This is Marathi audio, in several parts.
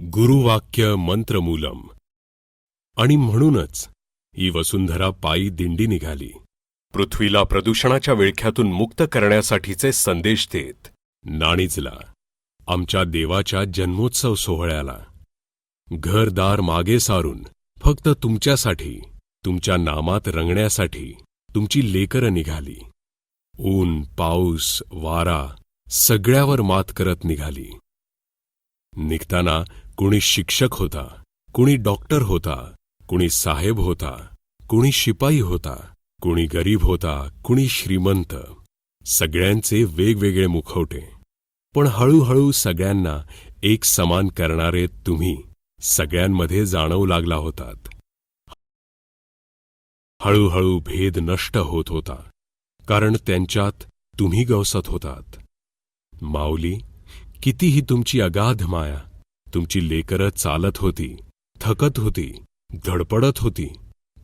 गुरुवाक्य मंत्रमूलम. आणि म्हणूनच ही वसुंधरा पायी दिंडी निघाली. पृथ्वीला प्रदूषणाच्या विळख्यातून मुक्त करण्यासाठीचे संदेश देत नाणीजला आमच्या देवाच्या जन्मोत्सव सोहळ्याला. घरदार मागे सारून फक्त तुमच्यासाठी तुमच्या नामात रंगण्यासाठी तुमची लेकरं निघाली. ऊन पाऊस वारा सगळ्यावर मात करत निघाली. निघताना कुणी शिक्षक होता कुणी डॉक्टर होता कुणी साहेब होता कुणी शिपाई होता कुणी गरीब होता कुणी श्रीमंत. सगळ्यांचे वेगवेगळे मुखवटे. पण हळूहळू सगळ्यांना एक समान करणारे तुम्ही सगळ्यांमध्ये जाणवू लागला होतात. हळूहळू भेद नष्ट होत होता. कारण त्यांच्यात तुम्ही गवसत होतात. माऊली कितीही तुमची अगाध माया तुमची लेकरं चालत होती थकत होती धडपडत होती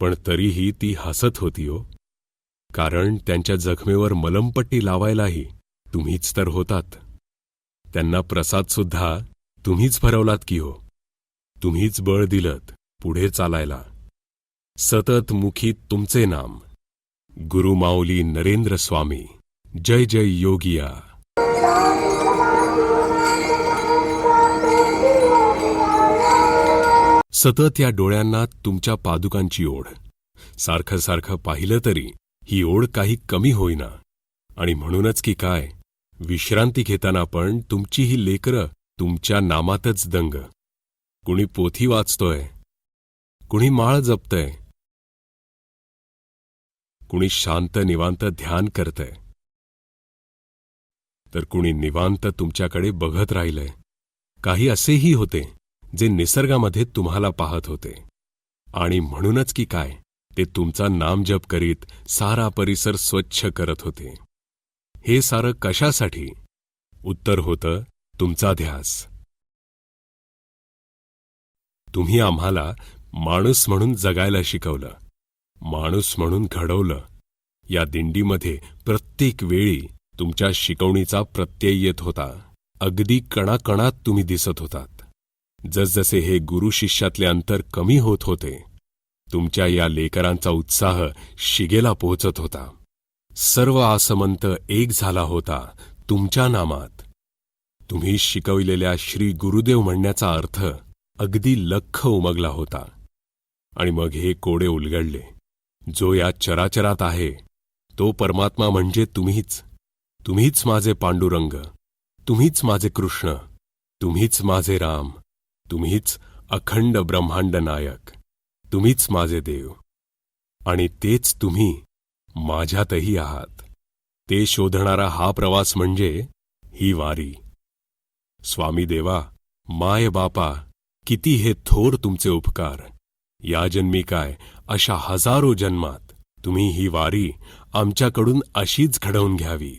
पण तरीही ती हसत होती हो. कारण त्यांच्या जखमेवर मलमपट्टी लावायलाही तुम्हीच तर होतात. त्यांना प्रसादसुद्धा तुम्हीच भरवलात की हो. तुम्हीच बळ दिलत पुढे चालायला. सतत मुखी तुमचे नाम. गुरुमाऊली नरेंद्र स्वामी. जय जय योगिया. सतत या डोळ्यांना तुमच्या पादुकांची ओढ. सारखं सारखं पाहिलं तरी ही ओढ काही कमी होईना. आणि म्हणूनच की काय विश्रांती घेताना पण तुमची ही लेकरं तुमच्या नामातच दंग. कुणी पोथी वाचतोय कुणी माळ जपतय कुणी शांत निवांत ध्यान करतय तर कुणी निवांत तुमच्याकडे बघत राहिलंय. काही असेही होते. जे निसर्गामध्ये तुम्हाला पाहत होते. आणि म्हणूनच की काय ते तुमचा नामजप करीत सारा परिसर स्वच्छ करत होते. हे सारं कशासाठी? उत्तर होतं तुमचा ध्यास. तुम्ही आम्हाला माणूस म्हणून जगायला शिकवलं. माणूस म्हणून घडवलं. या दिंडीमध्ये प्रत्येक वेळी तुमच्या शिकवणीचा प्रत्यय येत होता. अगदी कणाकणात तुम्ही दिसत होतात. जसजसे हे गुरु शिष्यातले अंतर कमी होत होते तुमच्या या लेकरांचा उत्साह शिगेला पोहोचत होता. सर्व आसमंत एक झाला होता तुमच्या नामात. तुम्ही शिकविलेल्या श्री गुरुदेव म्हणण्याचा अर्थ अगदी लख उमगला होता. आणि मग हे कोडे उलगडले. जो या चराचरात आहे तो परमात्मा म्हणजे तुम्हीच. तुम्हीच माझे पांडुरंग. तुम्हीच माझे कृष्ण. तुम्हीच माझे राम. तुम्हीच अखंड ब्रह्मांड नायक. तुम्हीच माझे देव. आणि तेच तुम्ही माझ्यातही आहात. ते शोधणारा हा प्रवास म्हणजे ही वारी. स्वामी देवा माय बापा किती हे थोर तुमचे उपकार. या जन्मी काय अशा हजारो जन्मात तुम्ही ही वारी आमच्याकडून अशीच घडवून घ्यावी.